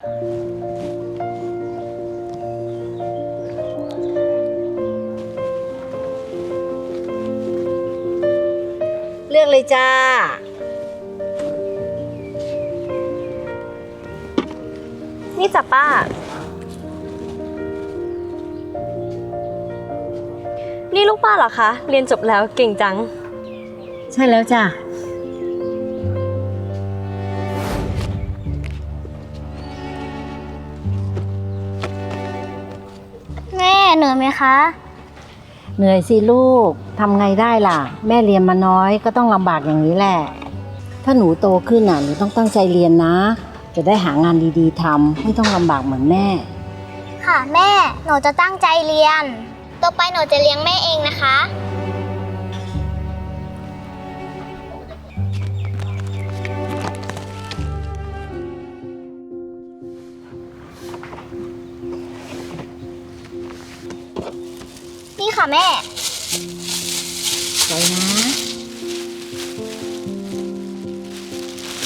เลือกเลยจ้า นี่จ้ะป้า นี่ลูกป้าเหรอคะ เรียนจบแล้วเก่งจัง ใช่แล้วจ้า เหนื่อยไหมคะ เหนื่อยสิลูกทำไงได้ล่ะ แม่เรียนมาน้อยก็ต้องลำบากอย่างนี้แหละ ถ้าหนูโตขึ้นน่ะหนูต้องตั้งใจเรียนนะ จะได้หางานดีๆทำไม่ต้องลำบากเหมือนแม่ ค่ะแม่ หนูจะตั้งใจเรียน ต่อไปหนูจะเลี้ยงแม่เองนะคะ นี่ค่ะแม่ไปนะ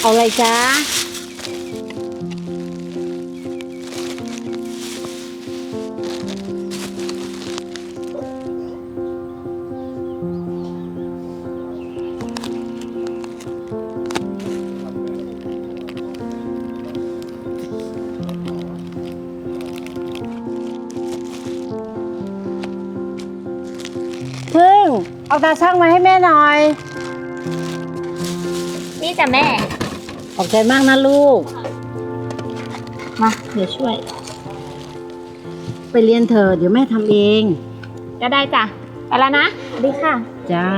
เอาอะไรจ้า เอาตาช่างมาให้แม่หน่อย นี่จ้ะแม่ ขอบใจมากนะลูก มา เดี๋ยวช่วย ไปเรียนเถอะเดี๋ยวแม่ทำเอง ก็ได้จ้ะ ไปแล้วนะดีค่ะ จ้า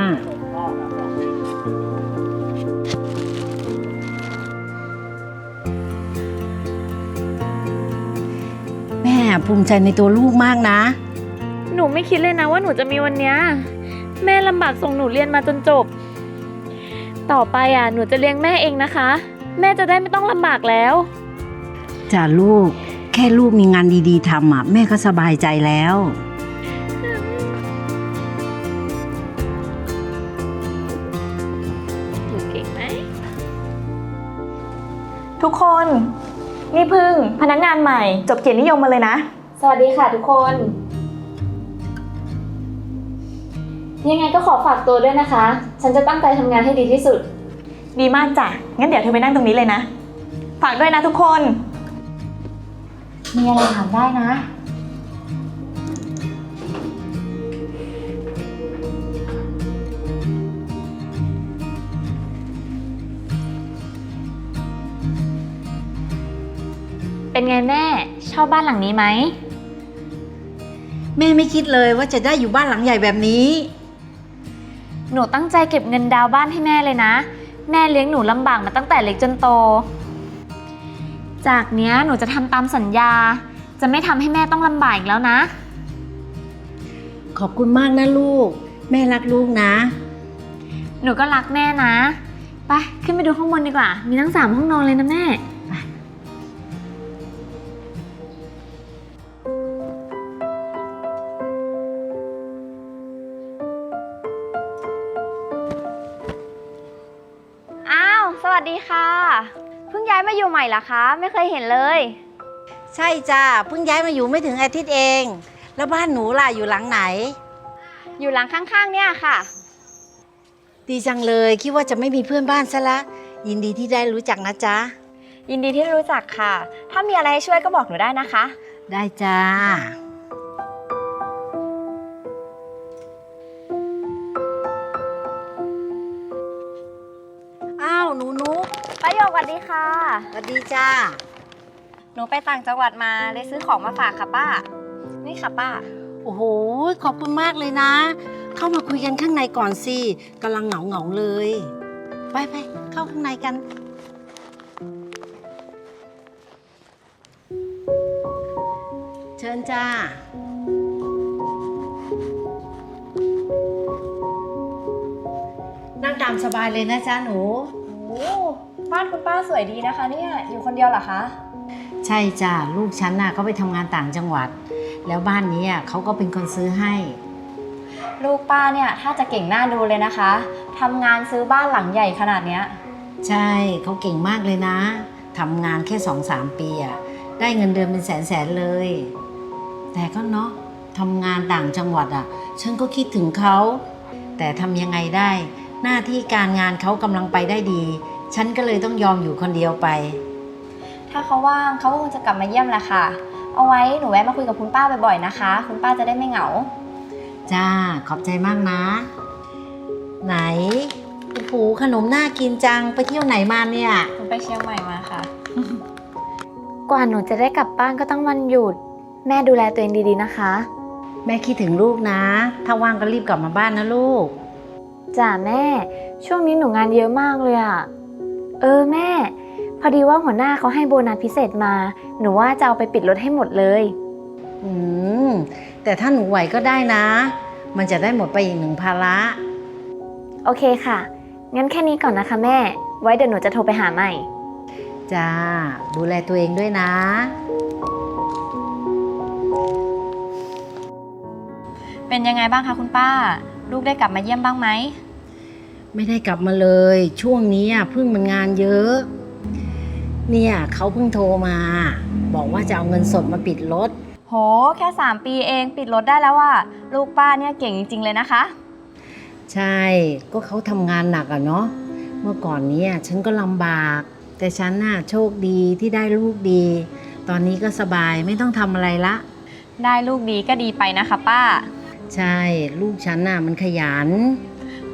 แม่ภูมิใจในตัวลูกมากนะ หนูไม่คิดเลยนะว่าหนูจะมีวันเนี้ย แม่ลำบากส่งหนูเรียนมาจนจบ ต่อไปอะหนูจะเลี้ยงแม่เองนะคะ แม่จะได้ไม่ต้องลำบากแล้ว จ้าลูก แค่ลูกมีงานดีๆทำอะ แม่ก็สบายใจแล้ว หนูเก่งไหมทุกคน นี่พึ่งพนักงานใหม่ จบเกียรตินิยมมาเลยนะ สวัสดีค่ะทุกคน ยังไงก็ขอฝากตัวด้วยนะคะ ฉันจะตั้งใจทำงานให้ดีที่สุด ดีมากจ้ะ งั้นเดี๋ยวเธอไปนั่งตรงนี้เลยนะ ฝากด้วยนะทุกคน มีอะไรถามได้นะ เป็นไงแม่ ชอบบ้านหลังนี้ไหม แม่ไม่คิดเลยว่าจะได้อยู่บ้านหลังใหญ่แบบนี้ หนูตั้งใจเก็บเงินดาวน์บ้านให้แม่เลยนะ แม่เลี้ยงหนูลำบากมาตั้งแต่เล็กจนโต จากเนี้ยหนูจะทำตามสัญญา จะไม่ทำให้แม่ต้องลำบากอีกแล้วนะ ขอบคุณมากนะลูก แม่รักลูกนะ หนูก็รักแม่นะ ไปขึ้นไปดูข้างบนดีกว่า มีทั้งสามห้องนอนเลยนะแม่ มาอยู่ใหม่เหรอคะ ไม่เคยเห็นเลย ใช่จ้าเพิ่งย้ายมาอยู่ไม่ถึงอาทิตย์เอง แล้วบ้านหนูล่ะอยู่หลังไหน อยู่หลังข้างๆ เนี่ยค่ะ ดีจังเลยคิดว่าจะไม่มีเพื่อนบ้านซะละยินดีที่ได้รู้จักนะจ๊ะยินดีที่รู้จักค่ะ ถ้ามีอะไรให้ช่วยก็บอกหนูได้นะคะ ได้จ้า อ้าวหนูนุก ป้าโยกสวัสดีค่ะ สวัสดีจ้า หนูไปต่างจังหวัดมาเลยซื้อของมาฝากค่ะป้า นี่ค่ะป้า โอ้โห ขอบคุณมากเลยนะ เข้ามาคุยกันข้างในก่อนสิกำลังเหงาเหงาๆเลย ไปไปเข้าข้างในกัน เชิญจ้า นั่งตามสบายเลยนะจ๊ะหนูโอ้ บ้านคุณป้าสวยดีนะคะเนี่ยอยู่คนเดียวเหรอคะ ใช่จ้ะลูกฉันน่ะก็ไปทำงานต่างจังหวัด แล้วบ้านนี้อะเขาก็เป็นคนซื้อให้ ลูกป้าเนี่ยถ้าจะเก่งหน้าดูเลยนะคะทำงานซื้อบ้านหลังใหญ่ขนาดเนี้ย ใช่เขาเก่งมากเลยนะทำงานแค่สองสามปีอะได้เงินเดือนเป็นแสนแสนๆเลย แต่ก็เนาะทำงานต่างจังหวัดอะ่ะ ฉันก็คิดถึงเขา แต่ทำยังไงได้ หน้าที่การงานเขากำลังไปได้ดี ฉันก็เลยต้องยอมอยู่คนเดียวไป ถ้าเขาว่างเขาก็คงจะกลับมาเยี่ยมแหละค่ะ เอาไว้หนูแวะมาคุยกับคุณป้าบ่อยๆนะคะ คุณป้าจะได้ไม่เหงา จ้า ขอบใจมากนะ ไหนโอ้โหขนมน่ากินจัง ไปเที่ยวไหนมาเนี่ย หนูไปเชียงใหม่มาค่ะ กว่าหนูจะได้กลับบ้านก็ต้องวันหยุด แม่ดูแลตัวเองดีๆนะคะ แม่คิดถึงลูกนะ ถ้าว่างก็รีบกลับมาบ้านนะลูก จ้าแม่ ช่วงนี้หนูงานเยอะมากเลยอะ เออแม่ พอดีว่าหัวหน้าเขาให้โบนัสพิเศษมา หนูว่าจะเอาไปปิดรถให้หมดเลย อืม แต่ถ้าหนูไหวก็ได้นะ มันจะได้หมดไปอีกหนึ่งภาระ โอเคค่ะ งั้นแค่นี้ก่อนนะคะแม่ ไว้เดี๋ยวหนูจะโทรไปหาใหม่ จ้า ดูแลตัวเองด้วยนะ เป็นยังไงบ้างคะคุณป้า ลูกได้กลับมาเยี่ยมบ้างไหม ไม่ได้กลับมาเลย ช่วงนี้อะเพิ่งมันงานเยอะ เนี่ยเขาเพิ่งโทรมา บอกว่าจะเอาเงินสดมาปิดรถ โห แค่ 3 ปีเองปิดรถได้แล้วว่าลูกป้าเนี่ยเก่งจริง ๆ เลยนะคะ ใช่ก็เขาทำงานหนักอะเนาะเมื่อก่อนเนี้ฉันก็ลำบาก แต่ฉันน่ะโชคดีที่ได้ลูกดี ตอนนี้ก็สบายไม่ต้องทำอะไรละ ได้ลูกดีก็ดีไปนะคะ ป้า ใช่ลูกฉันน่ะมันขยัน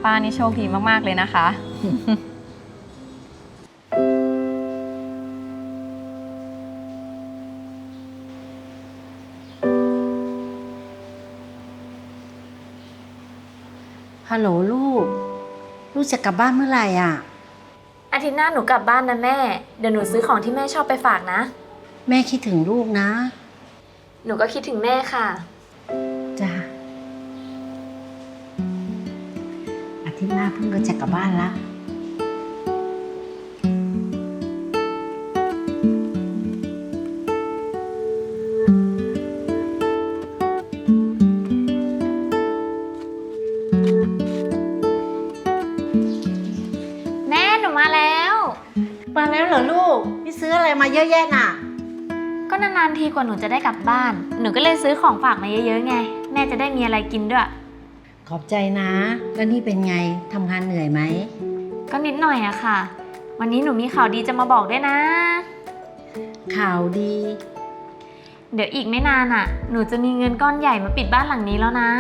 ป้านี่โชคดีมากๆเลยนะคะ ฮัลโหลลูก ลูกจะกลับบ้านเมื่อไหร่อะ อาทิตย์หน้าหนูกลับบ้านนะแม่ เดี๋ยวหนูซื้อของที่แม่ชอบไปฝากนะ แม่คิดถึงลูกนะ หนูก็คิดถึงแม่ค่ะ อาทิตย์หน้าเพิ่งก็จะกลับบ้านละแม่หนูมาแล้ว มาแล้วเหรอลูกพี่ซื้ออะไรมาเยอะแยะน่ะ ก็นานๆทีกว่าหนูจะได้กลับบ้าน หนูก็เลยซื้อของฝากมาเยอะๆไง แม่จะได้มีอะไรกินด้วย ขอบใจนะ แล้วนี่เป็นไงทำงานเหนื่อยไหม ก็นิดหน่อยอะค่ะ วันนี้หนูมีข่าวดีจะมาบอกด้วยนะ ข่าวดี เดี๋ยวอีกไม่นานอะหนูจะมีเงินก้อนใหญ่มาปิดบ้านหลังนี้แล้วนะ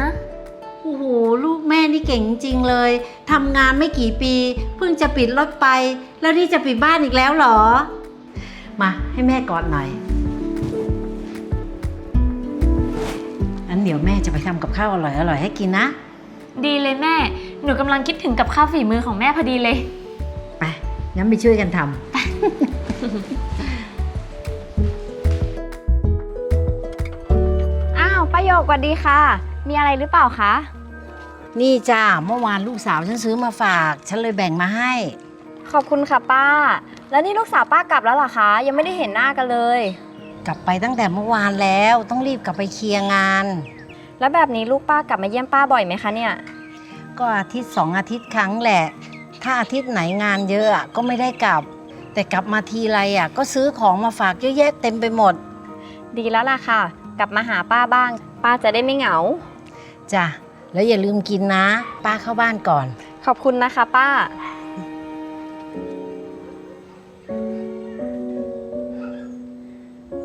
โอ้โห ลูกแม่นี่เก่งจริงๆเลยทำงานไม่กี่ปี เพิ่งจะปิดรถไป แล้วนี่จะปิดบ้านอีกแล้วเหรอ มาให้แม่กอดหน่อยอันเดี๋ยวแม่จะไปทำกับข้าวอร่อยๆให้กินนะ ดีเลยแม่ หนูกำลังคิดถึงกับข้าวฝีมือของแม่พอดีเลย ไปงั้นไปช่วยกันทอ้าวป้าโยกสวัสดีค่ะ มีอะไรหรือเปล่าคะำนี่จ้าเมื่อวานลูกสาวฉันซื้อมาฝาก ฉันเลยแบ่งมาให้ ขอบคุณค่ะป้า แล้วนี่ลูกสาวป้ากลับแล้วเหรอคะ ยังไม่ได้เห็นหน้ากันเลย กลับไปตั้งแต่เมื่อวานแล้ว ต้องรีบกลับไปเคลียร์งาน แล้วแบบนี้ลูกป้ากลับมาเยี่ยมป้าบ่อยไหมคะเนี่ย ก็อาทิตย์สองอาทิตย์ครั้งแหละ ถ้าอาทิตย์ไหนงานเยอะอะก็ไม่ได้กลับ แต่กลับมาทีไรอะ ก็ซื้อของมาฝากเยอะแยะเต็มไปหมด ดีแล้วล่ะค่ะ กลับมาหาป้าบ้าง ป้าจะได้ไม่เหงา จ้ะ แล้วอย่าลืมกินนะ ป้าเข้าบ้านก่อน ขอบคุณนะคะ ป้า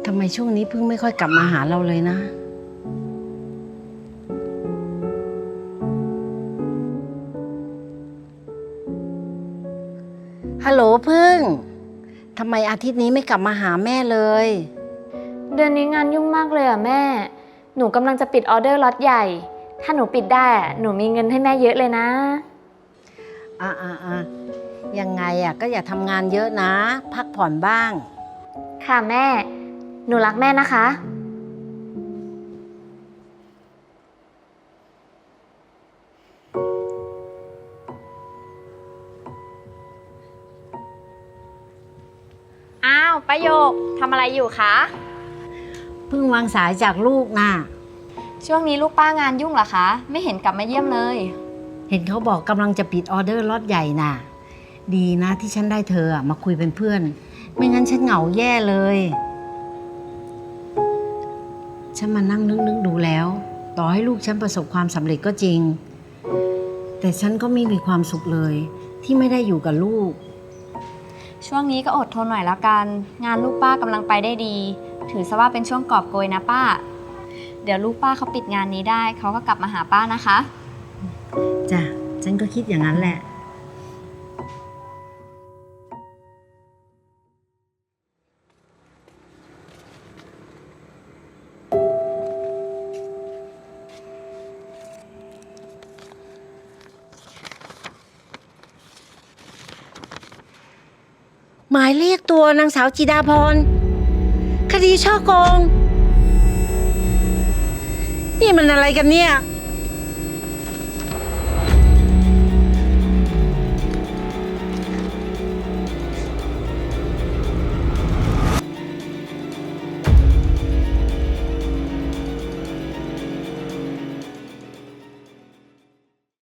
ทำไมช่วงนี้เพิ่งไม่ค่อยกลับมาหาเราเลยนะ ฮัลโหลพึ่ง ทำไมอาทิตย์นี้ไม่กลับมาหาแม่เลย เดือนนี้งานยุ่งมากเลยอะแม่ หนูกำลังจะปิดออเดอร์ล็อตใหญ่ ถ้าหนูปิดได้อะหนูมีเงินให้แม่เยอะเลยนะ อะอะอะยังไงอะก็อย่าทำงานเยอะนะ พักผ่อนบ้าง ค่ะแม่ หนูรักแม่นะคะ อ้าวป้าโยกทำอะไรอยู่คะ เพิ่งวางสายจากลูกน่ะ ช่วงนี้ลูกป้างานยุ่งเหรอคะ ไม่เห็นกลับมาเยี่ยมเลย เห็นเขาบอกกำลังจะปิดออเดอร์ล็อตใหญ่น่ะ ดีนะที่ฉันได้เธออะมาคุยเป็นเพื่อน ไม่งั้นฉันเหงาแย่เลย ฉันมานั่งนึกนึกๆดูแล้ว ต่อให้ลูกฉันประสบความสำเร็จก็จริง แต่ฉันก็ไม่มีความสุขเลย ที่ไม่ได้อยู่กับลูก ช่วงนี้ก็อดทนหน่อยแล้วกัน งานลูกป้ากำลังไปได้ดี ถือซะว่าเป็นช่วงกอบโกยนะป้า เดี๋ยวลูกป้าเขาปิดงานนี้ได้ เขาก็กลับมาหาป้านะคะ จ้ะ ฉันก็คิดอย่างนั้นแหละายเรียกตัวนางสาวจิดาพร คดีช่อโกง นี่มันอะไรกันเนี่ย